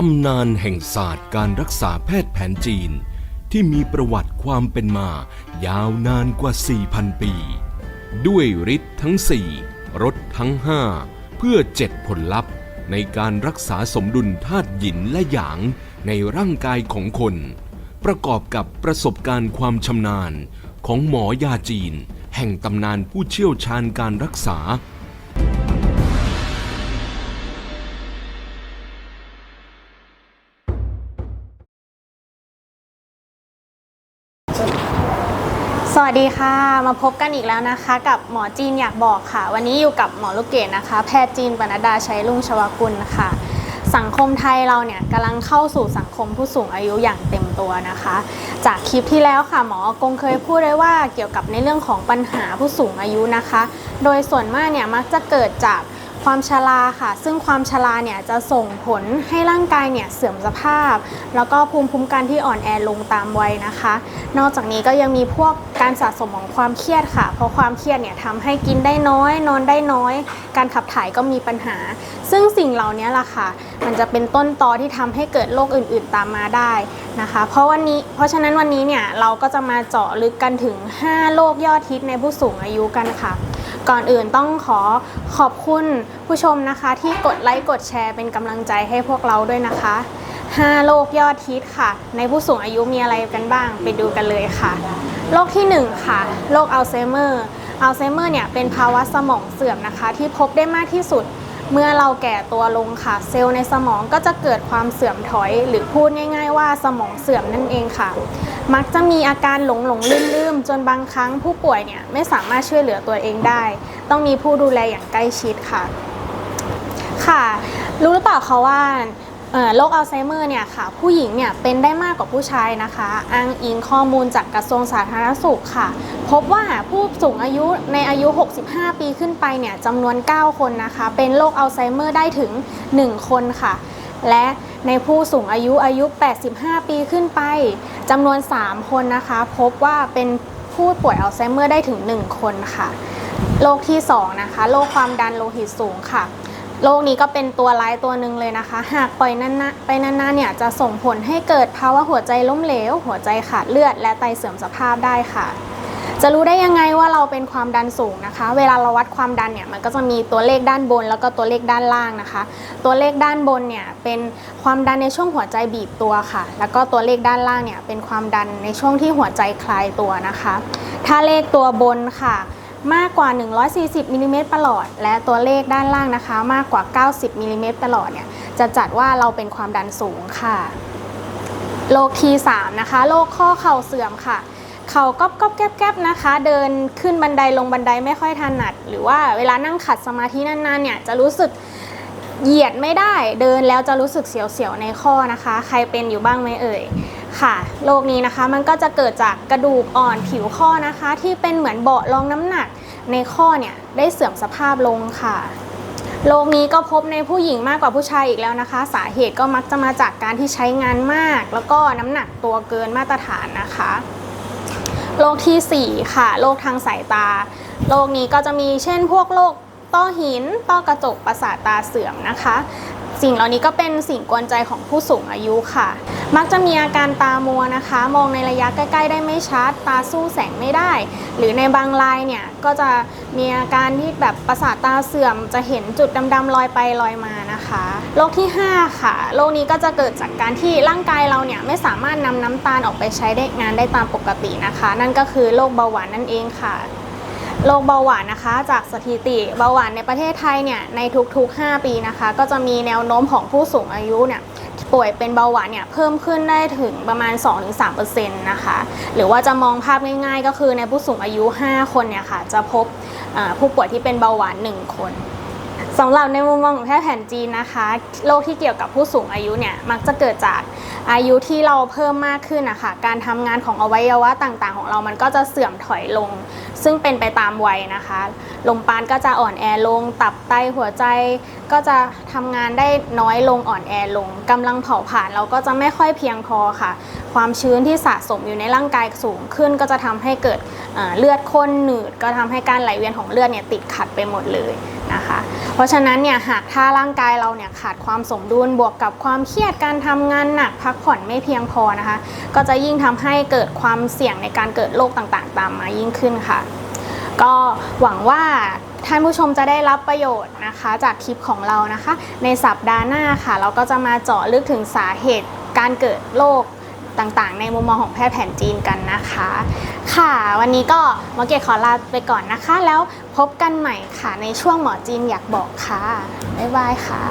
ตำนานแห่งศาสตร์การรักษาแพทย์แผนจีน ที่มีประวัติความเป็นมา ยาวนานกว่า 4,000 ปี ด้วยฤทธิ์ทั้ง4รสทั้ง5เพื่อเจ็ดผลลัพธ์ ในการรักษาสมดุลธาตุหยินและหยางในร่างกายของคน ประกอบกับประสบการณ์ความชำนาญของหมอยาจีน แห่งตำนานผู้เชี่ยวชาญการรักษา สวัสดีค่ะ มาพบกันอีกแล้วนะคะ กับหมอจีนอยากบอกค่ะ วันนี้อยู่กับหมอลูกเกดนะคะ แพทย์จีนปนดดาชัยรุ่งชวกุลค่ะ สังคมไทยเราเนี่ยกำลังเข้าสู่สังคมผู้สูงอายุอย่างเต็มตัวนะคะ จากคลิปที่แล้วค่ะหมอกงเคยพูดไว้ว่าเกี่ยวกับในเรื่องของปัญหาผู้สูงอายุนะคะ โดยส่วนมากเนี่ยมักจะเกิดจาก ความชราค่ะ ซึ่งความชราเนี่ยจะส่งผลให้ร่างกายเนี่ยเสื่อมสภาพ แล้วก็ภูมิคุ้มกันที่อ่อนแอลงตามวัยนะคะ นอกจากนี้ก็ยังมีพวกการสะสมของความเครียดค่ะ เพราะความเครียดเนี่ยทำให้กินได้น้อย นอนได้น้อย การขับถ่ายก็มีปัญหา ซึ่งสิ่งเหล่านี้ล่ะค่ะ มันจะเป็นต้นตอที่ทำให้เกิดโรคอื่น ๆ ตามมาได้นะคะ เพราะวันนี้ เพราะฉะนั้นวันนี้เนี่ยเราก็จะมาเจาะลึกกันถึง 5 โรคยอดฮิตในผู้สูงอายุกันค่ะ ก่อนอื่นต้องขอขอบคุณผู้ชมนะคะที่กดไลค์กดแชร์เป็นกำลังใจให้พวกเราด้วยนะคะ 5 โรคยอดฮิตค่ะ ในผู้สูงอายุมีอะไรกันบ้าง ไปดูกันเลยค่ะ โรคที่ 1 ค่ะ โรคอัลไซเมอร์ อัลไซเมอร์เนี่ยเป็นภาวะสมองเสื่อมนะคะ ที่พบได้มากที่สุด เมื่อเราแก่ตัวลงค่ะ เซลล์ในสมองก็จะเกิดความเสื่อมถอย หรือพูดง่าย ๆ ว่าสมองเสื่อมนั่นเองค่ะ มักจะมีอาการหลงหลงลืมลืมจนบางครั้งผู้ป่วยเนี่ยไม่สามารถช่วยเหลือตัวเองได้ ต้องมีผู้ดูแลอย่างใกล้ชิดค่ะ ค่ะ รู้หรือเปล่าคะว่า โรคอัลไซเมอร์เนี่ยค่ะผู้หญิงเนี่ยเป็นได้มากกว่าผู้ชายนะคะอ้างอิงข้อมูลจากกระทรวงสาธารณสุขค่ะ พบว่าผู้สูงอายุในอายุ 65 ปีขึ้นไปเนี่ยจำนวน 9 คนนะคะ เป็นโรคอัลไซเมอร์ได้ถึง 1 คนค่ะ และในผู้สูงอายุอายุ 85 ปีขึ้นไปจำนวน 3 คนนะคะ พบว่าเป็นผู้ป่วยอัลไซเมอร์ได้ถึง 1 คนค่ะโรคที่ 2 นะคะโรคความดันโลหิตสูงค่ะ โรคนี้ก็เป็นตัวร้ายตัวหนึ่งเลยนะคะ หากปล่อยนานๆไปนานๆเนี่ยจะส่งผลให้เกิดภาวะหัวใจล้มเหลว หัวใจขาดเลือด และไตเสื่อมสภาพได้ค่ะ จะรู้ได้ยังไงว่าเราเป็นความดันสูงนะคะ เวลาเราวัดความดันเนี่ยมันก็จะมีตัวเลขด้านบน แล้วก็ตัวเลขด้านล่างนะคะ ตัวเลขด้านบนเนี่ยเป็นความดันในช่วงหัวใจบีบตัวค่ะ แล้วก็ตัวเลขด้านล่างเนี่ยเป็นความดันในช่วงที่หัวใจคลายตัวนะคะ ถ้าเลขตัวบนค่ะ มากกว่า 140มิลลิเมตรประหลอด และตัวเลขด้านล่างนะคะ มากกว่า 90มิลลิเมตรประหลอดเนี่ยจะจัดว่าเราเป็นความดันสูงค่ะโรคที่3นะคะโรคข้อเข่าเสื่อมค่ะ เข่าก๊อบก๊อบแก๊บแก๊บนะคะ เดินขึ้นบันไดลงบันไดไม่ค่อยถนัด หรือว่าเวลานั่งขัดสมาธินานๆเนี่ยจะรู้สึกเหยียดไม่ได้ เดินแล้วจะรู้สึกเสียวๆในข้อนะคะ ใครเป็นอยู่บ้างไหมเอ่ยค่ะโรคนี้นะคะมันก็จะเกิดจากกระดูกอ่อนผิวข้อนะคะ ที่เป็นเหมือนเบาะรองน้ำหนัก ในข้อเนี่ยได้เสื่อมสภาพลงค่ะโรคนี้ก็พบในผู้หญิงมากกว่าผู้ชายอีกแล้วนะคะ สาเหตุก็มักจะมาจากการที่ใช้งานมาก แล้วก็น้ำหนักตัวเกินมาตรฐานนะคะโรคทีสี่4 ค่ะโรคทางสายตาโรคนี้ก็จะมีเช่นพวกโรคต้อหิน ต้อกระจกประสาทตาเสื่อมนะคะ สิ่งเหล่านี้ก็เป็นสิ่งกวนใจของผู้สูงอายุค่ะ มักจะมีอาการตามัวนะคะ มองในระยะใกล้ ๆ ได้ไม่ชัด ตาสู้แสงไม่ได้ หรือในบางรายเนี่ยก็จะมีอาการที่แบบประสาทตาเสื่อม จะเห็นจุดดำๆลอยไปลอยมานะคะโรคที่ 5 ค่ะโรคนี้ก็จะเกิดจากการที่ร่างกายเราเนี่ยไม่สามารถนำน้ำตาลออกไปใช้ได้งานได้ตามปกตินะคะ นั่นก็คือโรคเบาหวานนั่นเองค่ะ โรคเบาหวานนะคะ จากสถิติเบาหวานในประเทศไทยเนี่ยในทุกๆ 5 ปีนะคะ ก็จะมีแนวโน้มของผู้สูงอายุเนี่ยป่วยเป็นเบาหวานเนี่ยเพิ่มขึ้นได้ถึงประมาณ 2-3%นะคะ หรือว่าจะมองภาพง่ายๆ ก็คือในผู้สูงอายุ 5 คนเนี่ยค่ะ จะพบผู้ป่วยที่เป็นเบาหวาน 1 คนสำหรับในมุมมองของแพทย์แผนจีนนะคะโรคที่เกี่ยวกับผู้สูงอายุเนี่ยมักจะเกิดจากอายุที่เราเพิ่มมากขึ้นนะคะการทำงานของอวัยวะต่างๆ ของเรามันก็จะเสื่อมถอยลง ซึ่งเป็นไปตามวัยนะคะ ลมปานก็จะอ่อนแอลง ตับไตหัวใจก็จะทำงานได้น้อยลงอ่อนแอลงกำลังเผาผลาญเราก็จะไม่ค่อยเพียงพอค่ะ ความชื้นที่สะสมอยู่ในร่างกายสูงขึ้น ก็จะทำให้เกิดเเลือดข้นหนืด ก็ทำให้การไหลเวียนของเลือดเนี่ยติดขัดไปหมดเลยนะคะ เพราะฉะนั้นเนี่ยหากถ้าร่างกายเราเนี่ยขาดความสมดุลบวกกับความเครียดการทำงานหนักพักผ่อนไม่เพียงพอนะคะ ก็จะยิ่งทำให้เกิดความเสี่ยงในการเกิดโรคต่างๆ ตามมายิ่งขึ้นค่ะ ก็หวังว่าท่านผู้ชมจะได้รับประโยชน์นะคะ จากคลิปของเรานะคะ ในสัปดาห์หน้าค่ะ เราก็จะมาเจาะลึกถึงสาเหตุการเกิดโรค ต่างๆ ในมุมมองของแพทย์แผนจีนกันนะคะ ค่ะ วันนี้ก็หมอเกดขอลาไปก่อนนะคะ แล้วพบกันใหม่ค่ะในช่วงหมอจีนอยากบอกค่ะ บ๊ายบายค่ะ